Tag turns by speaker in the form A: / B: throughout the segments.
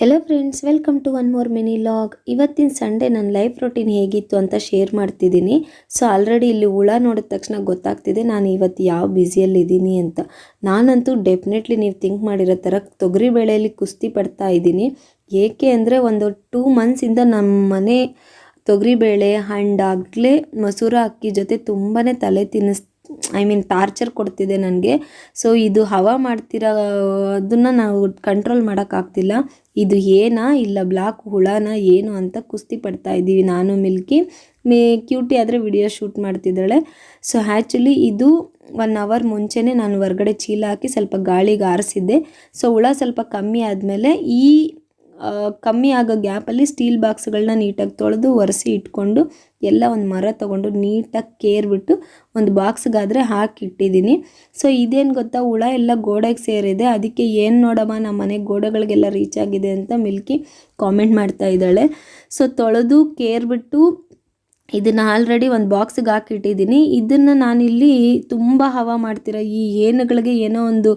A: Hello friends welcome to one more mini vlog ಇವತ್ತಿನ Sunday ನನ್ನ life routine ಹೇಗಿತ್ತು ಅಂತ ಶೇರ್ ಮಾಡ್ತಿದ್ದೀನಿ. ಸೊ ಆಲ್ರೆಡಿ ಇಲ್ಲಿ ಹುಳ ನೋಡಿದ ತಕ್ಷಣ ಗೊತ್ತಾಗ್ತಿದೆ ನಾನು ಇವತ್ತು ಯಾವ ಬ್ಯುಸಿಯಲ್ಲಿದ್ದೀನಿ ಅಂತ. ನಾನಂತೂ ಡೆಫಿನೆಟ್ಲಿ ನೀವು ಥಿಂಕ್ ಮಾಡಿರೋ ಥರ ತೊಗರಿ ಬೇಳೆಯಲ್ಲಿ ಕುಸ್ತಿ ಪಡ್ತಾ ಇದ್ದೀನಿ. ಏಕೆ ಅಂದರೆ ಒಂದು ಟೂ ಮಂತ್ಸಿಂದ ನಮ್ಮ ಮನೆ ತೊಗರಿಬೇಳೆ ಹಣ್ಣಾಗಲೇ ಮೊಸರು ಅಕ್ಕಿ ಜೊತೆ ತುಂಬಾ ತಲೆ ತಿನ್ನಿಸ್ ಐ ಮೀನ್ ಟಾರ್ಚರ್ ಕೊಡ್ತಿದೆ ನನಗೆ. ಸೊ ಇದು ಹವಾ ಮಾಡ್ತಿರೋ, ಅದನ್ನು ನಾವು ಕಂಟ್ರೋಲ್ ಮಾಡೋಕ್ಕಾಗ್ತಿಲ್ಲ ಇದು ಏನಾ ಇಲ್ಲ ಬ್ಲಾಕ್ ಹುಳನ ಏನು ಅಂತ ಕುಸ್ತಿ ಪಡ್ತಾ ಇದ್ದೀವಿ ನಾನು, ಮಿಲ್ಕಿ. ಮೇ ಕ್ಯೂಟಿ ಆದರೆ ವಿಡಿಯೋ ಶೂಟ್ ಮಾಡ್ತಿದ್ದಾಳೆ. ಸೊ ಆ್ಯಕ್ಚುಲಿ ಇದು ಒನ್ ಅವರ್ ಮುಂಚೆನೇ ನಾನು ಹೊರ್ಗಡೆ ಚೀಲ ಹಾಕಿ ಸ್ವಲ್ಪ ಗಾಳಿಗೆ ಆರಿಸಿದ್ದೆ. ಸೊ ಹುಳ ಸ್ವಲ್ಪ ಕಮ್ಮಿ ಆದಮೇಲೆ ಈ ಕಮ್ಮಿ ಆಗೋ ಗ್ಯಾಪಲ್ಲಿ ಸ್ಟೀಲ್ ಬಾಕ್ಸ್ಗಳನ್ನ ನೀಟಾಗಿ ತೊಳೆದು, ಒರೆಸಿ ಇಟ್ಕೊಂಡು ಎಲ್ಲ ಒಂದು ಮರ ತೊಗೊಂಡು ನೀಟಾಗಿ ಕೇರ್ಬಿಟ್ಟು ಒಂದು ಬಾಕ್ಸ್ಗಾದರೆ ಹಾಕಿಟ್ಟಿದ್ದೀನಿ ಸೊ, ಇದೇನು ಗೊತ್ತಾ? ಹುಳ ಎಲ್ಲ ಗೋಡೆಗೆ ಸೇರಿದೆ. ಅದಕ್ಕೆ ಏನು ನೋಡಮ್ಮ? ನಮ್ಮ ಮನೆ ಗೋಡೆಗಳಿಗೆಲ್ಲ ರೀಚ್ ಆಗಿದೆ ಅಂತ ಮಿಲ್ಕಿ ಕಾಮೆಂಟ್ ಮಾಡ್ತಾ ಇದ್ದಾಳೆ. ಸೊ, ತೊಳೆದು ಕೇರ್ಬಿಟ್ಟು ಇದನ್ನು ಆಲ್ರೆಡಿ ಒಂದು ಬಾಕ್ಸ್ಗೆ ಹಾಕಿಟ್ಟಿದ್ದೀನಿ. ಇದನ್ನು ನಾನಿಲ್ಲಿ ತುಂಬ ಹವಾ ಮಾಡ್ತಿರೋ? ಈ ಏನುಗಳಿಗೆ ಏನೋ ಒಂದು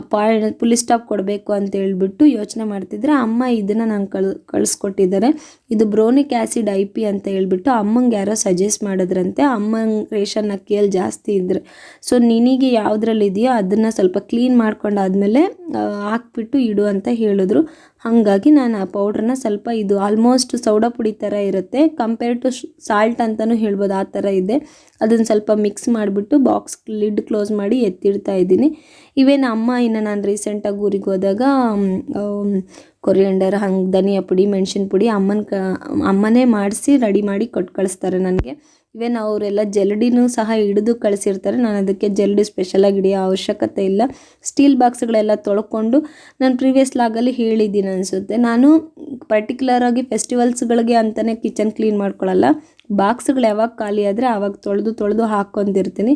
A: ಪಾಯ್ ಪುಲಿ ಸ್ಟಾಪ್ ಕೊಡಬೇಕು ಅಂತ ಹೇಳ್ಬಿಟ್ಟು ಯೋಚನೆ ಮಾಡ್ತಿದ್ರೆ. ಅಮ್ಮ ಇದನ್ನು ನಂಗೆ ಕಳ್, ಕಳಿಸ್ಕೊಟ್ಟಿದ್ದಾರೆ. ಇದು ಬ್ರೋನಿಕ್ ಆ್ಯಸಿಡ್ ಐ ಪಿ ಅಂತ ಹೇಳಿಬಿಟ್ಟು ಅಮ್ಮಂಗೆ ಯಾರೋ ಸಜೆಸ್ಟ್ ಮಾಡಿದ್ರಂತೆ. ಅಮ್ಮಂಗೆ ರೇಷನ್ ಅಕ್ಕಿಯಲ್ಲಿ ಜಾಸ್ತಿ ಇದ್ರೆ. ಸೊ ನಿನಗೆ ಯಾವುದ್ರಲ್ಲಿ ಇದೆಯೋ ಅದನ್ನು ಸ್ವಲ್ಪ ಕ್ಲೀನ್ ಮಾಡ್ಕೊಂಡಾದ್ಮೇಲೆ ಹಾಕ್ಬಿಟ್ಟು ಇಡು ಅಂತ ಹೇಳಿದ್ರು. ಹಾಗಾಗಿ ನಾನು ಆ ಪೌಡ್ರನ್ನ ಸ್ವಲ್ಪ ಇದು ಆಲ್ಮೋಸ್ಟ್ ಸೌಡಾ ಪುಡಿ ಥರ ಇರುತ್ತೆ. ಕಂಪೇರ್ ಟು ಸಾಲ್ಟ್ ಅಂತಲೂ ಹೇಳ್ಬೋದು, ಆ ಥರ ಇದೆ. ಅದನ್ನು ಸ್ವಲ್ಪ ಮಿಕ್ಸ್ ಮಾಡಿಬಿಟ್ಟು ಬಾಕ್ಸ್ ಲಿಡ್ ಕ್ಲೋಸ್ ಮಾಡಿ ಎತ್ತಿಡ್ತಾ ಇದ್ದೀನಿ. ಇವೇನು ಅಮ್ಮ ಇನ್ನು ನಾನು ರೀಸೆಂಟಾಗಿ ಊರಿಗೆ ಹೋದಾಗ ಕೊರಿಯಂಡರ್, ಹಂಗೆ ಧನಿಯಾ ಪುಡಿ, ಮೆಣಸಿನ ಪುಡಿ ಅಮ್ಮನ ಕ, ಅಮ್ಮನೇ ಮಾಡಿಸಿ ರೆಡಿ ಮಾಡಿ ಕೊಟ್ಟು ಕಳಿಸ್ತಾರೆ ನನಗೆ. ಇವನ್ ಅವರೆಲ್ಲ ಜಲ್ಡಿನೂ ಸಹ ಹಿಡಿದು ಕಳಿಸಿರ್ತಾರೆ. ನಾನು ಅದಕ್ಕೆ ಜಲ್ಡಿ ಸ್ಪೆಷಲಾಗಿ ಹಿಡಿಯೋ ಅವಶ್ಯಕತೆ ಇಲ್ಲ. ಸ್ಟೀಲ್ ಬಾಕ್ಸ್ಗಳೆಲ್ಲ ತೊಳ್ಕೊಂಡು ನಾನು ಪ್ರೀವಿಯಸ್ ಲಾಗಲ್ಲಿ ಹೇಳಿದ್ದೀನಿ ಅನಿಸುತ್ತೆ. ನಾನು ಪರ್ಟಿಕ್ಯುಲರಾಗಿ ಫೆಸ್ಟಿವಲ್ಸ್ಗಳಿಗೆ ಅಂತಲೇ ಕಿಚನ್ ಕ್ಲೀನ್ ಮಾಡ್ಕೊಳ್ಳಲ್ಲ ಬಾಕ್ಸ್ಗಳು ಯಾವಾಗ ಖಾಲಿ ಆದರೆ ಆವಾಗ ತೊಳೆದು ತೊಳೆದು ಹಾಕ್ಕೊಂಡಿರ್ತೀನಿ.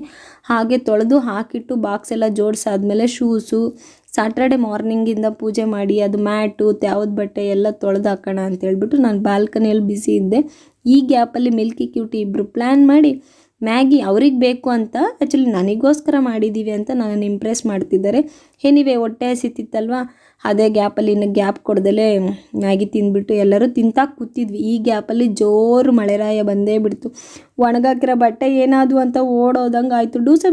A: ಹಾಗೆ ತೊಳೆದು ಹಾಕಿಟ್ಟು ಬಾಕ್ಸ್ ಎಲ್ಲ ಜೋಡಿಸಾದ್ಮೇಲೆ ಶೂಸು ಸಾಟರ್ಡೆ ಮಾರ್ನಿಂಗಿಂದ ಪೂಜೆ ಮಾಡಿ, ಅದು ಮ್ಯಾಟು, ತ್ಯಾವದ ಬಟ್ಟೆ ಎಲ್ಲ ತೊಳೆದು ಹಾಕೋಣ ಅಂತ ಹೇಳ್ಬಿಟ್ಟು ನಾನು ಬಾಲ್ಕನಿಯಲ್ಲಿ ಬಿಸಿ ಇದ್ದೆ. ಈ ಗ್ಯಾಪಲ್ಲಿ ಮಿಲ್ಕಿ ಕ್ಯೂಟಿ ಇಬ್ಬರು ಪ್ಲ್ಯಾನ್ ಮಾಡಿ ಮ್ಯಾಗಿ ಅವ್ರಿಗೆ ಬೇಕು ಅಂತ ಆ್ಯಕ್ಚುಲಿ ನನಗೋಸ್ಕರ ಮಾಡಿದ್ದೀವಿ ಅಂತ ನಾನು ಇಂಪ್ರೆಸ್ ಮಾಡ್ತಿದ್ದಾರೆ. ಏನಿವೆ ಹೊಟ್ಟೆ ಹಸಿತಿತ್ತಲ್ವ? ಅದೇ ಗ್ಯಾಪಲ್ಲಿ ಇನ್ನು ಗ್ಯಾಪ್ ಕೊಡ್ದಲೇ ಮ್ಯಾಗಿ ತಿಂದ್ಬಿಟ್ಟು ಎಲ್ಲರೂ ತಿಂತಾ ಕೂತಿದ್ವಿ. ಈ ಗ್ಯಾಪಲ್ಲಿ ಜೋರು ಮಳೆರಾಯ ಬಂದೇ ಬಿಡ್ತು. ಒಣಗಾಕಿರೋ ಬಟ್ಟೆ ಏನಾದು ಅಂತ ಓಡೋದಂಗೆ ಆಯಿತು. ಡೂ ಸಬ್